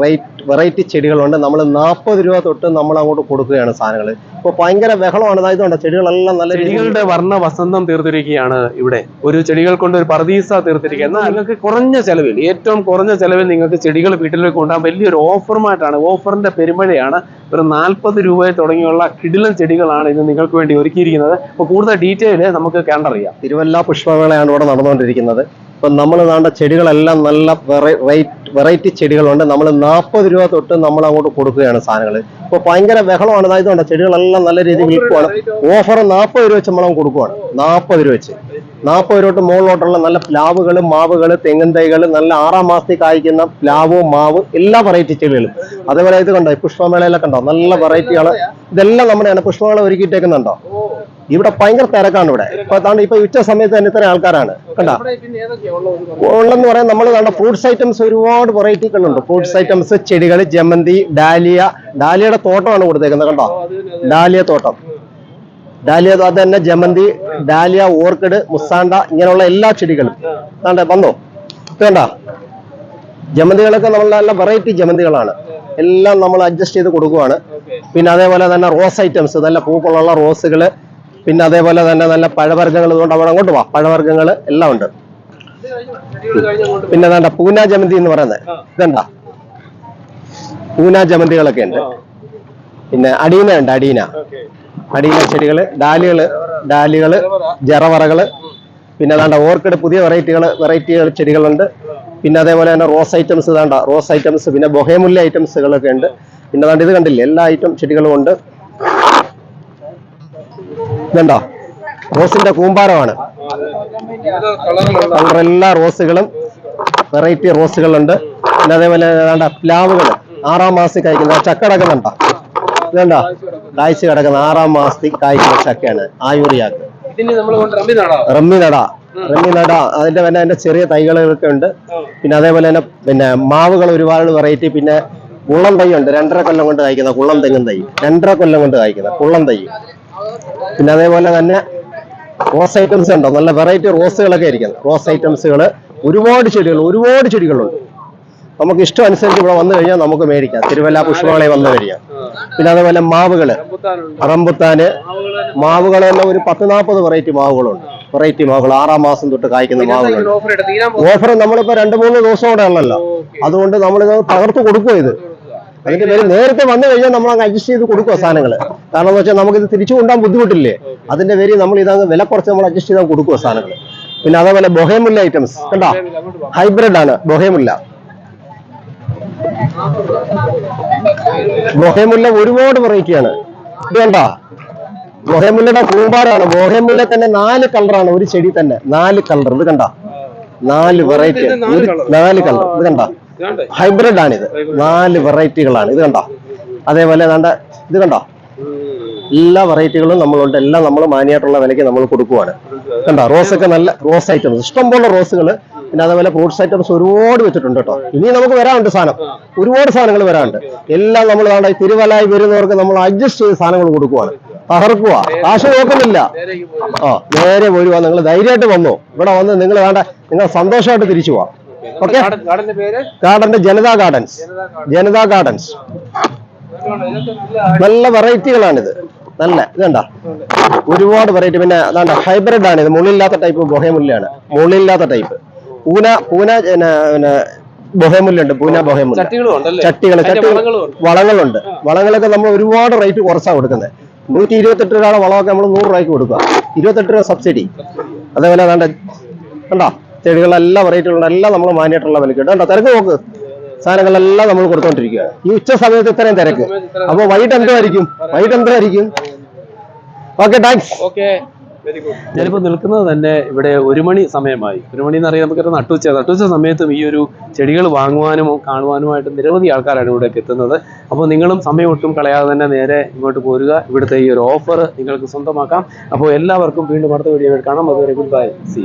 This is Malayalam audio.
വെറൈറ്റി ചെടികളുണ്ട്. നമ്മൾ നാൽപ്പത് രൂപ തൊട്ട് നമ്മൾ അങ്ങോട്ട് കൊടുക്കുകയാണ് സാധനങ്ങൾ ഇപ്പൊ ഭയങ്കര ബഹളമാണ്. അതായത് കൊണ്ട് ചെടികളെല്ലാം നല്ല ചെടികളുടെ വർണ വസന്തം തീർത്തിരിക്കുകയാണ് ഇവിടെ. ഒരു ചെടികൾ കൊണ്ട് ഒരു പർദീസ തീർത്തിരിക്കുക. എന്നാൽ നിങ്ങൾക്ക് കുറഞ്ഞ ചെലവിൽ ഏറ്റവും കുറഞ്ഞ ചെലവിൽ നിങ്ങൾക്ക് ചെടികൾ വീട്ടിലേക്ക് കൊണ്ടുപോകാൻ വലിയൊരു ഓഫറുമായിട്ടാണ് ഓഫറിന്റെ പെരുമഴയാണ്. ഒരു നാൽപ്പത് രൂപയിൽ തുടങ്ങിയുള്ള കിടിലൻ ചെടികളാണ് ഇത് നിങ്ങൾക്ക് വേണ്ടി ഒരുക്കിയിരിക്കുന്നത്. അപ്പോൾ കൂടുതൽ ഡീറ്റെയിൽ നമുക്ക് കണ്ടറിയാം തിരുവല്ല പുഷ്പമേളയാണ് ഇവിടെ നടന്നുകൊണ്ടിരിക്കുന്നത്. ഇപ്പം നമ്മൾ നാണ്ട ചെടികളെല്ലാം നല്ല വെറൈറ്റി ചെടികളുണ്ട്. നമ്മൾ നാൽപ്പത് രൂപ തൊട്ട് നമ്മൾ അങ്ങോട്ട് കൊടുക്കുകയാണ് സാധനങ്ങൾ ഇപ്പോൾ ഭയങ്കര ബഹളമാണ്. അതായത് കൊണ്ട് ചെടികളെല്ലാം നല്ല രീതിയിൽ വിൽക്കുവാണ്. ഓഫർ നാൽപ്പത് രൂപ വെച്ച് നമ്മൾ കൊടുക്കുവാണ്. നാൽപ്പത് രൂപ വെച്ച്. നാൽപ്പത് രൂപ തൊട്ട് മുകളിലോട്ടുള്ള നല്ല പ്ലാവുകൾ മാവുകൾ തെങ്ങൻ തൈകൾ നല്ല ആറാം മാസത്തിൽ കായ്ക്കുന്ന പ്ലാവ് മാവ് എല്ലാ വെറൈറ്റി ചെടികളും. അതേപോലെ ഇത് കണ്ടോ പുഷ്പമേളയിലൊക്കെ ഉണ്ടോ നല്ല വെറൈറ്റികൾ ഇതെല്ലാം നമ്മുടെയാണ്. പുഷ്പമേള ഒരുക്കിയിട്ടേക്കുന്നുണ്ടോ? ഇവിടെ ഭയങ്കര തിരക്കാണ് ഇവിടെ. ഇപ്പൊ താണ്ട് ഇപ്പൊ ഉച്ച സമയത്ത് തന്നെ ഇത്ര ആൾക്കാരാണ്. കണ്ട? ഉള്ളെന്ന് പറയാൻ നമ്മൾ കണ്ട ഫ്രൂട്ട്സ് ഐറ്റംസ് ഒരുപാട് വെറൈറ്റികളുണ്ട് ഫ്രൂട്ട്സ് ഐറ്റംസ് ചെടികൾ ജമന്തി ഡാലിയ. ഡാലിയയുടെ തോട്ടമാണ് കൊടുത്തേക്കുന്നത് കണ്ടോ? ഡാലിയ തോട്ടം. ഡാലിയ അത് തന്നെ ജമന്തി ഡാലിയ ഓർക്കിഡ് മുസാണ്ട ഇങ്ങനെയുള്ള എല്ലാ ചെടികളും. താണ്ടെ വന്നോ? വേണ്ട കണ്ട? ജമന്തികളൊക്കെ നമ്മൾ നല്ല വെറൈറ്റി ജമന്തികളാണ്. എല്ലാം നമ്മൾ അഡ്ജസ്റ്റ് ചെയ്ത് കൊടുക്കുവാണ്. പിന്നെ അതേപോലെ തന്നെ റോസ് ഐറ്റംസ് നല്ല പൂക്കളുള്ള റോസുകൾ പിന്നെ അതേപോലെ തന്നെ നല്ല പഴവർഗങ്ങൾ ഇതുകൊണ്ട് അവിടെ അങ്ങോട്ട് പോവാം പഴവർഗങ്ങൾ എല്ലാം ഉണ്ട്. പിന്നെ വേണ്ട പൂന ജമന്തി എന്ന് പറയുന്നത്. ഇതെന്താ പൂന ജമന്തികളൊക്കെ ഉണ്ട്. പിന്നെ അടീന ഉണ്ട് അടീന. അടീന ചെടികൾ ഡാലികൾ ഡാലികൾ ജറവറകൾ. പിന്നെ അതാണ്ട ഓർക്കിഡ് പുതിയ വെറൈറ്റികൾ വെറൈറ്റികൾ ചെടികളുണ്ട്. പിന്നെ അതേപോലെ തന്നെ റോസ് ഐറ്റംസ് ഇതാണ്ട. റോസ് ഐറ്റംസ് പിന്നെ ബൊഹേമുല്ല ഐറ്റംസുകളൊക്കെ ഉണ്ട്. പിന്നെ അതാണ്ട് ഇത് കണ്ടില്ലേ? എല്ലാ ഐറ്റം ചെടികളും ഉണ്ട്. ഇതുണ്ടോ? റോസിന്റെ കൂമ്പാരമാണ്. എല്ലാ റോസുകളും വെറൈറ്റി റോസുകളുണ്ട്. പിന്നെ അതേപോലെ ഏതാണ്ട് പ്ലാവുകൾ ആറാം മാസത്തിൽ കായ്ക്കുന്ന ചക്ക കിടക്കുന്നുണ്ടോ? ഇതുണ്ട? കായ്ച്ച് കിടക്കുന്ന ആറാം മാസത്തിൽ കായ്ക്കുന്ന ചക്കയാണ് ആയൂറിയാക്ക് റമ്മി നട. റമ്മി നട. അതിന്റെ പിന്നെ അതിന്റെ ചെറിയ തൈകളൊക്കെ ഉണ്ട്. പിന്നെ അതേപോലെ തന്നെ പിന്നെ മാവുകൾ ഒരുപാട് വെറൈറ്റി. പിന്നെ കുള്ളം തൈ ഉണ്ട്. രണ്ടര കൊല്ലം കൊണ്ട് കായ്ക്കുന്ന കുള്ളം തെങ്ങും തൈ. രണ്ടര കൊല്ലം കൊണ്ട് കായ്ക്കുന്ന കുള്ളം തൈ. പിന്നെ അതേപോലെ തന്നെ റോസ് ഐറ്റംസ് ഉണ്ടോ? നല്ല വെറൈറ്റി റോസുകളൊക്കെ ഇരിക്കുന്നത് റോസ് ഐറ്റംസുകൾ ഒരുപാട് ചെടികൾ ഒരുപാട് ചെടികളുണ്ട്. നമുക്ക് ഇഷ്ടം അനുസരിച്ച് ഇവിടെ വന്നു കഴിഞ്ഞാൽ നമുക്ക് മേടിക്കാം. തിരുവല്ല പുഷ്പങ്ങളെ വന്നു കഴിയാം പിന്നെ അതേപോലെ മാവുകൾ റംബുത്താന് മാവുകൾ തന്നെ ഒരു പത്ത് നാൽപ്പത് വെറൈറ്റി മാവുകളുണ്ട്. വെറൈറ്റി മാവുകൾ. ആറാം മാസം തൊട്ട് കായ്ക്കുന്ന മാവുകൾ. ഓഫർ നമ്മളിപ്പോ രണ്ട് മൂന്ന് ദിവസം കൂടെ ഉള്ളല്ലോ അതുകൊണ്ട് നമ്മളിത് തകർത്ത് കൊടുക്കുക ഇത്. അതിന്റെ പേര് നേരത്തെ വന്നു കഴിഞ്ഞാൽ നമ്മൾ അങ്ങ് അഡ്ജസ്റ്റ് ചെയ്ത് കൊടുക്കുക സാധനങ്ങൾ കാരണം എന്ന് വെച്ചാൽ നമുക്കിത് തിരിച്ചു കൊണ്ടാൻ ബുദ്ധിമുട്ടില്ലേ? അതിന്റെ പേര് നമ്മൾ ഇതങ്ങ് വില കുറച്ച് നമ്മൾ അഡ്ജസ്റ്റ് ചെയ്താൽ കൊടുക്കുക സാധനങ്ങൾ പിന്നെ അതേപോലെ ബൊഹേമുല്ല ഐറ്റംസ് കണ്ടോ? ഹൈബ്രിഡ് ആണ് ബൊഹേമുല്ല. ബൊഹേമുല്ല ഒരുപാട് വെറൈറ്റിയാണ് ഇത് കണ്ടോ? ബൊഹേമുല്ലയുടെ കൂമ്പാരാണ് ബൊഹേമുല്ല തന്നെ നാല് കളറാണ് ഒരു ചെടി തന്നെ നാല് കളർ ഇത് കണ്ട? നാല് വെറൈറ്റി നാല് കളർ ഇത് കണ്ട? ഹൈബ്രിഡ് ആണ് ഇത് നാല് വെറൈറ്റികളാണ് ഇത് കണ്ടോ? അതേപോലെ നല്ല ഇത് കണ്ടോ? എല്ലാ വെറൈറ്റികളും നമ്മളുണ്ട്. എല്ലാം നമ്മൾ മാനിയായിട്ടുള്ള വിലയ്ക്ക് നമ്മൾ കൊടുക്കുവാണ്. കണ്ടോ? റോസ് ഒക്കെ നല്ല റോസ് ഐറ്റംസ്. ഇഷ്ടംപോലെ റോസുകൾ പിന്നെ അതേപോലെ ഫ്രൂട്ട്സ് ഐറ്റംസ് ഒരുപാട് വെച്ചിട്ടുണ്ട് കേട്ടോ. ഇനി നമുക്ക് വരാനുണ്ട് സാധനം. ഒരുപാട് സാധനങ്ങൾ വരാനുണ്ട്. എല്ലാം നമ്മൾ വേണ്ട തിരുവലായി വരുന്നവർക്ക് നമ്മൾ അഡ്ജസ്റ്റ് ചെയ്ത് സാധനങ്ങൾ കൊടുക്കുവാണ്. തകർക്കുക കാശ് നോക്കുന്നില്ല. ആ നേരെ വരുവാ നിങ്ങൾ ധൈര്യമായിട്ട് വന്നു. ഇവിടെ വന്ന് നിങ്ങൾ വേണ്ട നിങ്ങൾ സന്തോഷമായിട്ട് തിരിച്ചു പോവാം. ഓക്കെ? ഗാർഡന്റെ ജനതാ ഗാർഡൻസ്. ജനതാ ഗാർഡൻസ്. നല്ല വെറൈറ്റികളാണിത്. നല്ല ഇതുണ്ട ഒരുപാട് വെറൈറ്റി പിന്നെ അതാണ്ട ഹൈബ്രിഡ് ആണ്. ഇത് മുള്ളില്ലാത്ത ടൈപ്പ് ബൊഹേമുല്ലയാണ് മുള്ളില്ലാത്ത ടൈപ്പ് പൂന പൂന പിന്നെ ബൊഹേമുല്ലുണ്ട് പൂന ബൊഹേമുല്ല ചട്ടികൾ ചട്ടികൾ വളങ്ങളുണ്ട്. വളങ്ങളൊക്കെ നമ്മൾ ഒരുപാട് റേറ്റ് കുറച്ചാണ് കൊടുക്കുന്നത് നൂറ്റി ഇരുപത്തെട്ട് രൂപയുടെ വളമൊക്കെ നമ്മൾ നൂറ് രൂപയ്ക്ക് കൊടുക്കുക ഇരുപത്തെട്ട് രൂപ സബ്സിഡി അതേപോലെ അതാണ്ട് കണ്ടോ? ചെടികളെല്ലാം വെറൈറ്റികളുണ്ട് എല്ലാം നമ്മൾ മാനിയായിട്ടുള്ള വിലക്ക് ഉണ്ട് കണ്ടോ? തിരക്ക് നോക്ക്. സാധനങ്ങളെല്ലാം നമ്മൾ കൊടുത്തോണ്ടിരിക്കുക ഈ ഉച്ച സമയത്ത് ഇത്രയും തിരക്ക്. അപ്പൊ വൈകിട്ട് എന്തായിരിക്കും വൈകിട്ട് എന്തായിരിക്കും ഓക്കെ താങ്ക്സ് ഓക്കെ ഞാനിപ്പോൾ നിൽക്കുന്നത് തന്നെ ഇവിടെ ഒരു മണി സമയമായി. ഒരു മണി എന്ന് അറിയാൻ നമുക്കൊരു നട്ടുച്ച നട്ടുച്ച സമയത്തും ഈ ഒരു ചെടികൾ വാങ്ങുവാനും കാണുവാനുമായിട്ട് നിരവധി ആൾക്കാരാണ് ഇവിടേക്ക് എത്തുന്നത്. അപ്പോൾ നിങ്ങളും സമയം ഒട്ടും കളയാതെ തന്നെ നേരെ ഇങ്ങോട്ട് പോരുക. ഇവിടുത്തെ ഈ ഒരു ഓഫർ നിങ്ങൾക്ക് സ്വന്തമാക്കാം. അപ്പോൾ എല്ലാവർക്കും വീണ്ടും അടുത്ത വീഡിയോ കാണാം. അതുവരെ ഗുഡ് ബൈ സി